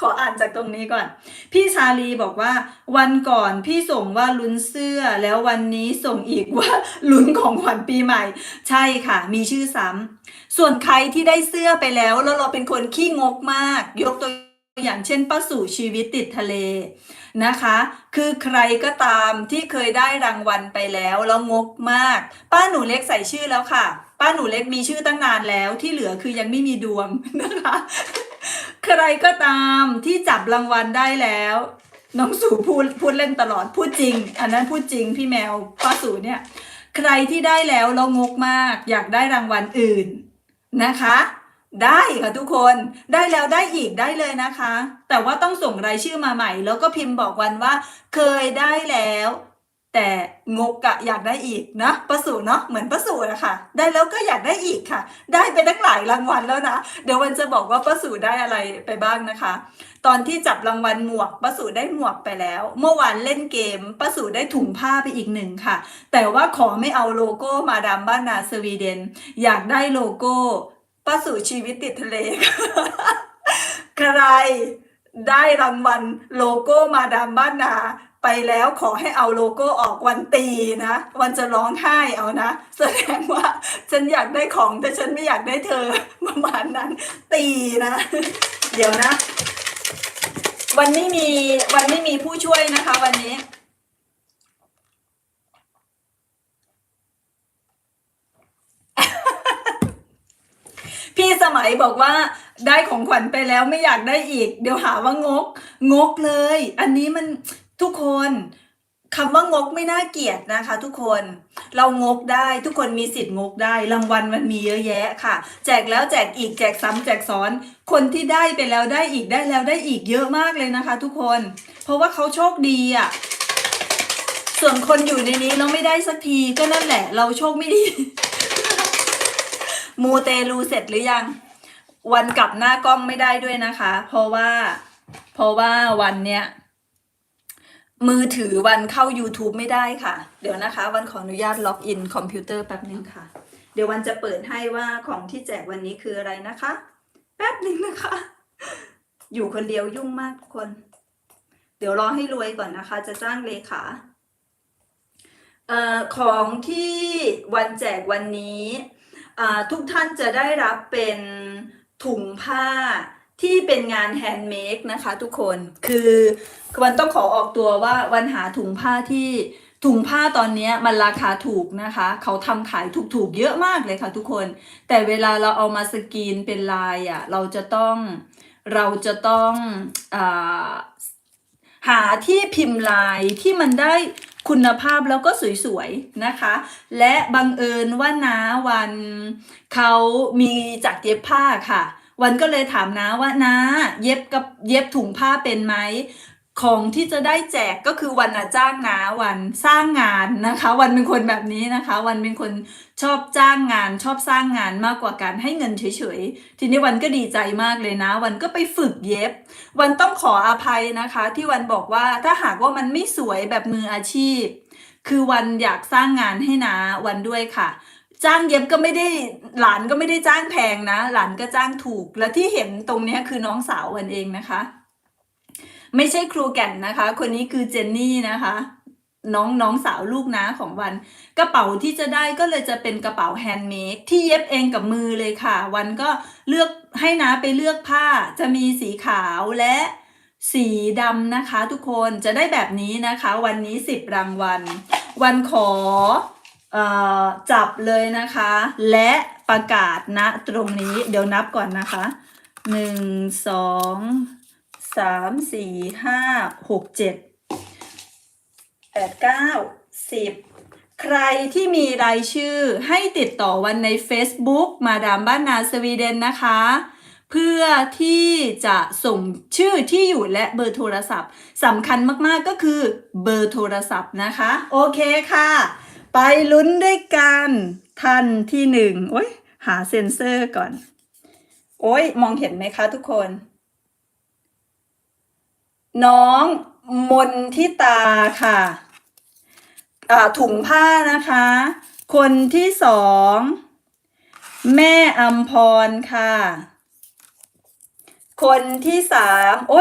ขออ่านจากตรงนี้ก่อน พี่ชาลีบอกว่า วันก่อนพี่ส่งว่าลุ้นเสื้อ แล้ววันนี้ส่งอีกว่าลุ้นของขวัญปีใหม่ ใช่ค่ะ มีชื่อซ้ำส่วนใครที่ได้เสื้อไปแล้วแล้วเราเป็นคนขี้งกมาก ยกตัวอย่างเช่นป้าสู่ชีวิตติดทะเลนะคะ คือใครก็ตามที่เคยได้รางวัลไปแล้วแล้วงกมาก ป้าหนูเล็กใส่ชื่อแล้วค่ะ ป้าหนูเล็กมีชื่อตั้งนานแล้วที่เหลือคือยังไม่มีดวงนะคะ ใครก็ตามที่จับรางวัลได้แล้ว น้องสูพูดพูดเล่นตลอดพูดจริง อันนั้นพูดจริงพี่แมวป้าสูเนี่ย ใครที่ได้แล้วแล้วงกมาก อยากได้รางวัลอื่นนะคะ ได้ค่ะทุกคนได้แล้วได้อีกได้เลยนะคะ แต่ว่าต้องส่งรายชื่อมาใหม่ แล้วก็พิมพ์บอกวันว่า เคยได้แล้ว แต่งกอะอยากได้อีกนะประสูเนาะเหมือนประสูนะคะได้แล้วก็อยากได้อีกค่ะ ได้ไปตั้งหลายรางวัลแล้วนะ เดี๋ยววันจะบอกว่าป้าสูได้อะไรไปบ้างนะคะ ตอนที่จับรางวัลหมวกป้าสูได้หมวกไปแล้ว เมื่อวานเล่นเกมป้าสูได้ถุงผ้าไปอีกหนึ่งค่ะ แต่ว่าขอไม่เอาโลโก้มาดามบ้านนาสวีเดน อยากได้โลโก้ป้าสูชีวิตติดทะเลค่ะใครได้รางวัลโลโก้มาดามบ้านนา ไปแล้วขอให้เอาโลโก้ออกวันตีนะ วันจะร้องไห้เอานะ แสดงว่าฉันอยากได้ของแต่ฉันไม่อยากได้เธอประมาณนั้นตีนะ เดี๋ยวนะ วันไม่มีวันไม่มีผู้ช่วยนะคะ วันนี้พี่สมัยบอกว่าได้ของขวัญไปแล้วไม่อยากได้อีก เดี๋ยวหาว่างก งกเลย อันนี้มัน ทุกคนคำว่างกไม่น่าเกลียดนะคะ ทุกคนเรางกได้ทุกคนมีสิทธิ์งกได้รางวัลมันมีเยอะแยะค่ะ แจกแล้วแจกอีกแจกซ้ำแจกซ้อน คนที่ได้ไปแล้วได้อีกได้แล้วได้อีกเยอะมากเลยนะคะ ทุกคน เพราะว่าเขาโชคดีอะส่วนคนอยู่ในนี้แล้วไม่ได้สักทีก็นั่นแหละ เราโชคไม่ดี มูเตลูเสร็จหรือยัง วันกลับหน้ากล้องไม่ได้ด้วยนะคะ เพราะว่า เพราะว่าวันเนี้ย มือถือวันเข้า YouTube ไม่ได้ค่ะ เดี๋ยวนะคะ วันขออนุญาตล็อกอินคอมพิวเตอร์แป๊บนึงค่ะ เดี๋ยววันจะเปิดให้ว่าของที่แจกวันนี้คืออะไรนะคะ แป๊บนึงนะคะ อยู่คนเดียวยุ่งมากทุกคน เดี๋ยวรอให้รวยก่อนนะคะ จะจ้างเลขาเอ่อของที่วันแจกวันนี้อ่าทุกท่านจะได้รับเป็นถุงผ้า ที่เป็นงานแฮนด์เมดนะคะทุกคนคือวันต้องขอออกตัวว่าวันหาถุงผ้าที่ถุงผ้าตอนนี้มันราคาถูกนะคะ เขาทำขายถูกๆเยอะมากเลยค่ะทุกคน แต่เวลาเราเอามาสกรีนเป็นลายอะเราจะต้องเราจะต้องอหาที่พิมพ์ลายที่มันได้คุณภาพแล้วก็สวยๆนะคะ และบังเอิญว่าน้าวันเขามีจักรเย็บผ้าค่ะ วันก็เลยถามน้าว่าน้าเย็บกับเย็บถุงผ้าเป็นไหมของที่จะได้แจกก็คือวันน่ะจ้างนาวันสร้างงานนะคะ วันเป็นคนแบบนี้นะคะ วันเป็นคนชอบจ้างงาน ชอบสร้างงานมากกว่าการให้เงินเฉยๆทีนี้วันก็ดีใจมากเลยนะ วันก็ไปฝึกเย็บ วันต้องขออภัยนะคะ ที่วันบอกว่าถ้าหากว่ามันไม่สวยแบบมืออาชีพ คือวันอยากสร้างงานให้นะวันด้วยค่ะ จ้างเย็บก็ไม่ได้หลานก็ไม่ได้จ้างแพงนะ หลานก็จ้างถูก และที่เห็นตรงนี้คือน้องสาววันเองนะคะ ไม่ใช่ครูแก่นนะคะ คนนี้คือเจนนี่นะคะ น้องน้องสาวลูกน้าของวัน กระเป๋าที่จะได้ก็เลยจะเป็นกระเป๋าแฮนด์เมดที่เย็บเองกับมือเลยค่ะ วันก็เลือกให้น้าไปเลือกผ้าจะมีสีขาวและสีดำนะคะ ทุกคนจะได้แบบนี้นะคะ วันนี้สิบรางวัล วันขอ จับเลยนะคะ และประกาศณตรงนี้เดี๋ยวนับก่อนนะคะหนึ่งสองสามสี่ห้าหกเจ็ดแปดเก้าสิบใครที่มีรายชื่อให้ติดต่อวันใน Facebook มาดามบ้านนาสวีเดนนะคะ เพื่อที่จะส่งชื่อที่อยู่และเบอร์โทรศัพท์สำคัญมากๆก็คือเบอร์โทรศัพท์นะคะ โอเคค่ะ ไปลุ้นด้วยกันท่านที่หนึ่งโอ้ยหาเซ็นเซอร์ก่อน โอ้ยมองเห็นไหมคะทุกคน น้องมนทิตาค่ะอ่าถุงผ้านะคะ คนที่สอง แม่อัมพรค่ะ คนที่สามโอ๊ย